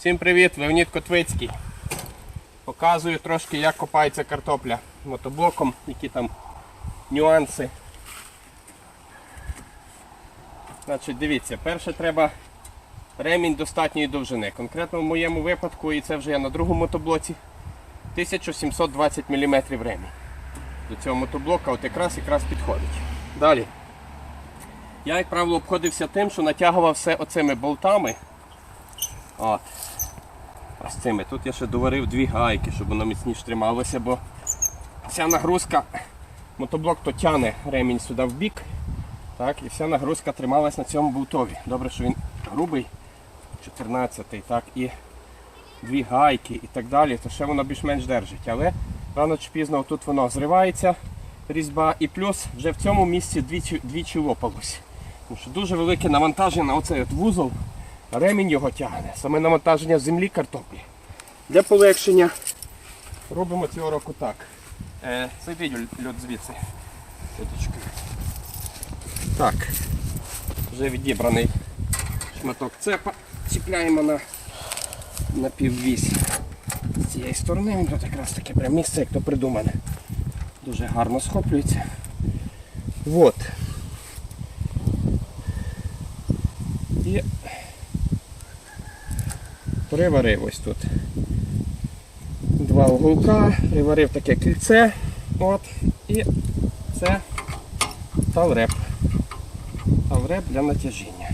Всім привіт, Леонід Котвицький. Показую трошки, як копається картопля мотоблоком, які там нюанси. Значить, дивіться, перше треба ремінь достатньої довжини. Конкретно в моєму випадку, і це вже я на другому мотоблоці, 1720 мм ремінь. До цього мотоблока от якраз якраз підходить. Далі. Я, як правило, обходився тим, що натягував все оцими болтами. От. Ось цими. Тут я ще доварив дві гайки, щоб воно міцніше трималося, бо ця нагрузка, мотоблок то тяне ремінь сюди в бік. Так, і вся нагрузка трималась на цьому болтові. Добре, що він грубий, 14-й, так, і дві гайки і так далі, то ще воно більш-менш держить. Але рано чи пізно тут воно зривається, різьба, і плюс вже в цьому місці двічі, двічі лопалось. Тому що дуже велике навантаження на оцей от вузол, ремінь його тягне, саме навантаження землі картоплі. Для полегшення робимо цього року так. Е, Зайдіть льот звідси. Так. Вже відібраний шматок цепа. Чіпляємо на, на піввісь з цієї сторони. Він тут якраз таке прям місце, як то придумане. Дуже гарно схоплюється. Вот. І приварив ось тут два уголка, приварив таке кільце. От. І це талреп. Талреп для натяжіння.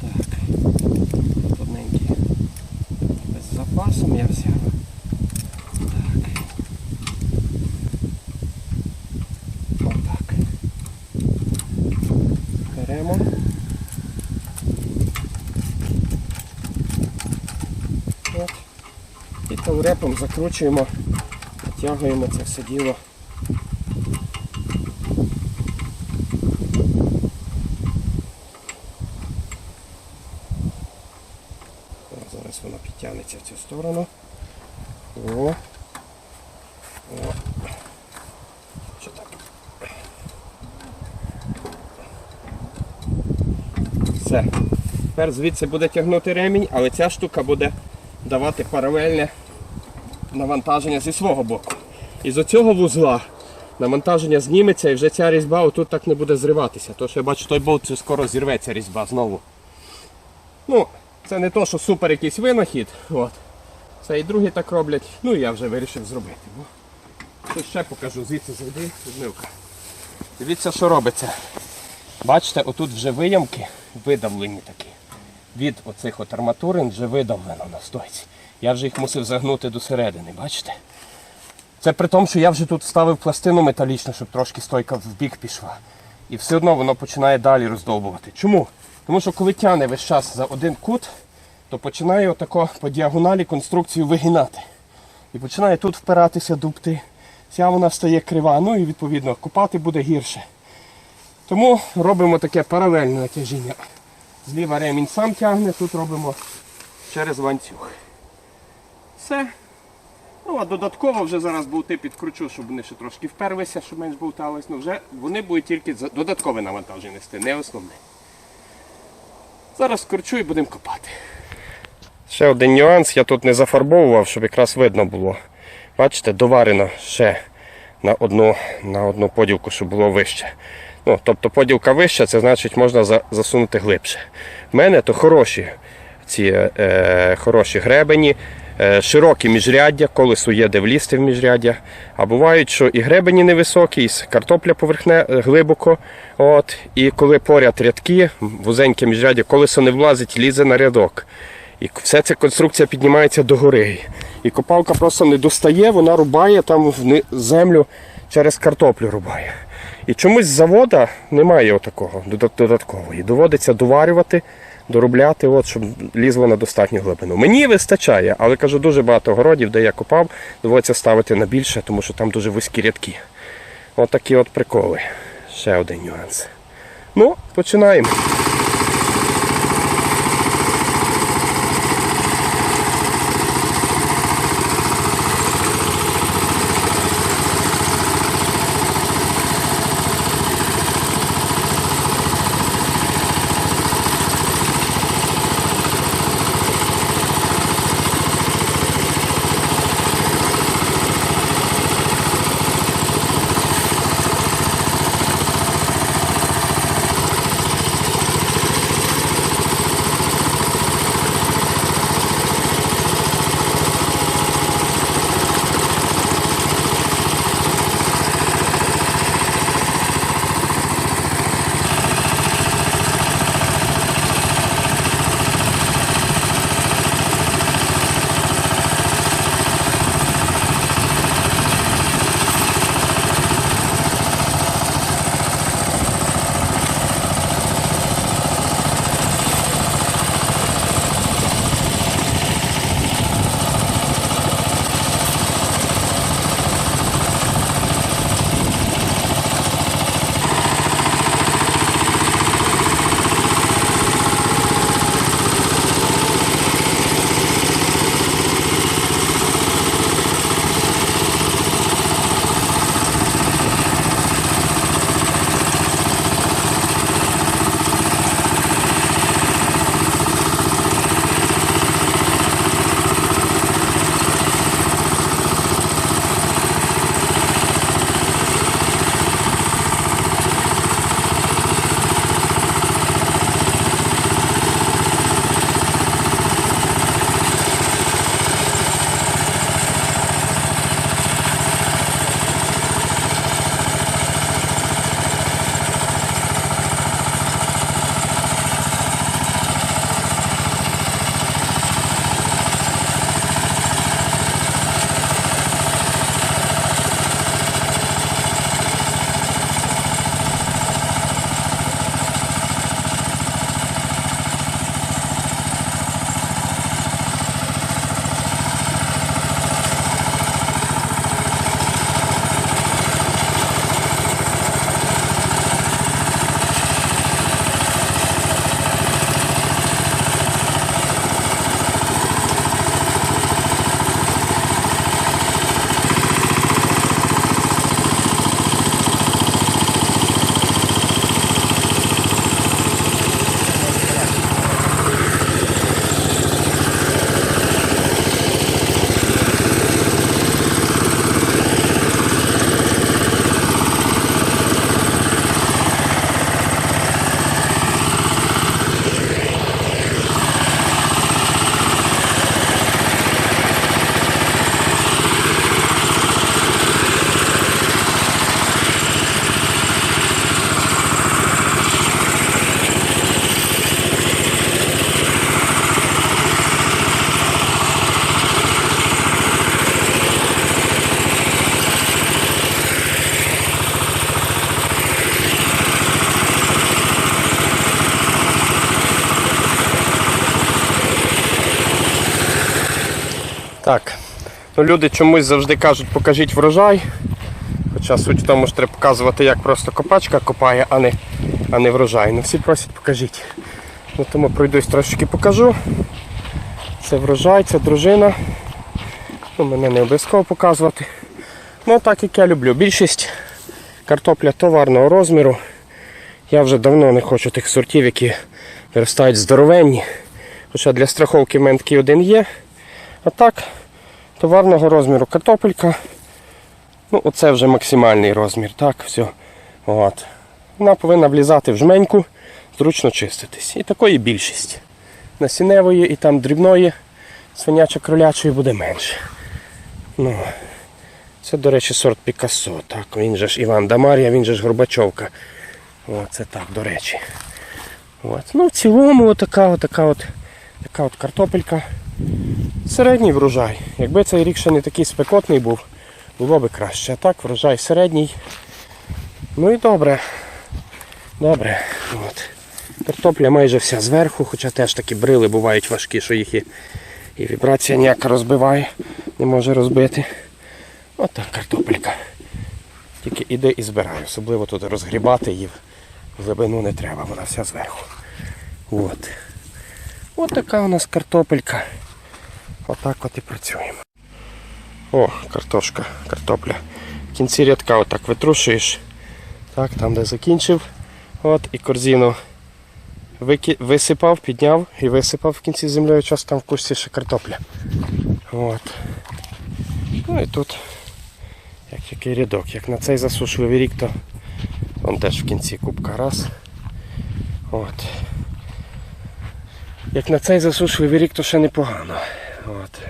Так. Одненький. З запасом я взяв. Так. Отак. Беремо. От. І закручуємо, натягуємо це все діло. Зараз воно підтягнеться в цю сторону. О. Все. Тепер звідси буде тягнути ремінь, але ця штука буде давати паралельне навантаження зі свого боку. І з оцього вузла навантаження зніметься і вже ця різьба отут так не буде зриватися. Тому що я бачу, той болт скоро зірветься різьба знову. Ну, це не то, що супер якийсь винахід. От. Це і другі так роблять. Ну і я вже вирішив зробити. Ну, ще покажу, звідси зайди, відмивка. Дивіться, що робиться. Бачите, отут вже виямки видавлені такі. Від оцих от арматурин вже видавлено на стойці. Я вже їх мусив загнути до середини, бачите? Це при тому, що я вже тут вставив пластину металічну, щоб трошки стойка в бік пішла. І все одно воно починає далі роздовбувати. Чому? Тому що коли тягне весь час за один кут, то починає отако по діагоналі конструкцію вигинати. І починає тут впиратися дубти. Ця вона стає крива, ну і відповідно копати буде гірше. Тому робимо таке паралельне натяжіння. Зліва ремінь сам тягне, тут робимо через ланцюг. Все. Ну, а додатково вже зараз болти підкручу, щоб вони ще трошки вперлися, щоб менш болтались. Ну, вже вони будуть тільки додаткове навантаження нести, не основне. Зараз скручу і будемо копати. Ще один нюанс, я тут не зафарбовував, щоб якраз видно було. Бачите, доварено ще на одну, на одну поділку, щоб було вище. Ну, тобто поділка вища, це значить можна за- засунути глибше. В мене то хороші ці е, хороші гребені, е, широкі міжряддя, колесо є де влізти в міжряддя. А бувають, що і гребені невисокі, і картопля поверхне е, глибоко. От, і коли поряд рядки, вузеньке міжряддя, колесо не влазить, лізе на рядок. І вся ця конструкція піднімається догори. І копалка просто не достає, вона рубає там землю через картоплю рубає. І чомусь завода немає отакого додаткової. Доводиться доварювати, доробляти, от, щоб лізло на достатню глибину. Мені вистачає, але кажу, дуже багато городів, де я копав, доводиться ставити на більше, тому що там дуже вузькі рядки. От от приколи. Ще один нюанс. Ну, починаємо. Так. Ну, люди чомусь завжди кажуть, покажіть врожай. Хоча суть в тому, що треба показувати, як просто копачка копає, а не, а не врожай. Ну всі просять, покажіть. Ну, тому пройдусь трошечки покажу. Це врожай, це дружина. Ну, мене не обов'язково показувати. Ну, так як я люблю. Більшість картопля товарного розміру. Я вже давно не хочу тих сортів, які виростають здоровенні. Хоча для страховки в мене такий один є. А так, товарного розміру картопелька. Ну, оце вже максимальний розмір. Так, все. От. Вона повинна влізати в жменьку, зручно чиститись. І такої більшість. Насінневої і там дрібної, свинячо кролячої буде менше. Ну, це, до речі, сорт Пікассо. Так, він же ж Іван Дамарія, він же ж Горбачовка. О, це так, до речі. От. Ну, в цілому отака, отака от, така от картопелька. Середній врожай. Якби цей рік ще не такий спекотний був, було би краще. А так, врожай середній. Ну і добре. Добре. От. Картопля майже вся зверху, хоча теж такі брили бувають важкі, що їх і, і вібрація ніяка розбиває, не може розбити. Отак картопелька. Тільки іде і збираю. Особливо тут розгрібати її в глибину не треба, вона вся зверху. От. От така у нас картопелька. Отак от і працюємо. О, картошка, картопля. В кінці рядка отак витрушуєш. Так, там де закінчив. От і корзину вики... висипав, підняв і висипав в кінці землею, час там в кущі ще картопля. От. Ну і тут як який рядок. Як на цей засушливий рік, то он теж в кінці кубка раз. От. Як на цей засушливий рік, то ще непогано. От.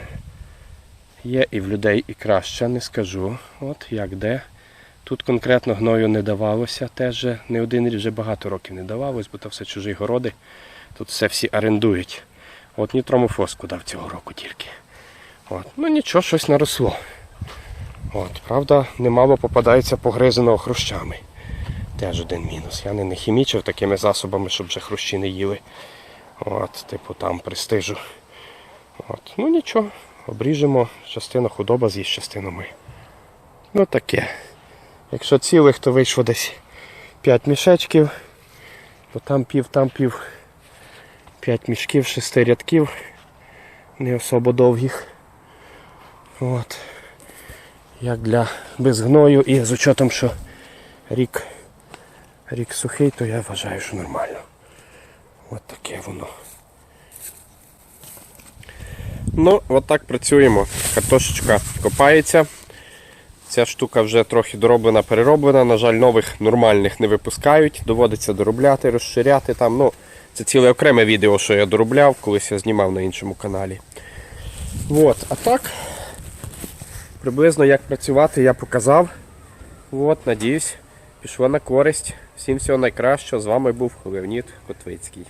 Є і в людей і краще, не скажу. От як де. Тут конкретно гною не давалося, теж не один рік, вже багато років не давалось, бо то все чужі городи. Тут все всі орендують. От нітромофоску дав цього року тільки. От. Ну нічого, щось наросло. От, правда, немало попадається погризаного хрущами. Теж один мінус. Я не, не хімічив такими засобами, щоб вже хрущі не їли. От, типу там престижу. От. Ну нічого, обріжемо, частина худоба з'їсть частину ми. Ну таке. Якщо цілих, то вийшло десь 5 мішечків, то там пів, там пів. 5 мішків, 6 рядків, не особо довгих. От. Як для без гною і з учетом, що рік, рік сухий, то я вважаю, що нормально. От таке воно. Ну, от так працюємо. Картошечка копається. Ця штука вже трохи дороблена, перероблена. На жаль, нових нормальних не випускають. Доводиться доробляти, розширяти там. Ну, це ціле окреме відео, що я доробляв, колись я знімав на іншому каналі. От, а так, приблизно як працювати я показав. От, надіюсь, пішло на користь. Всім всього найкращого. З вами був Леонід Котвицький.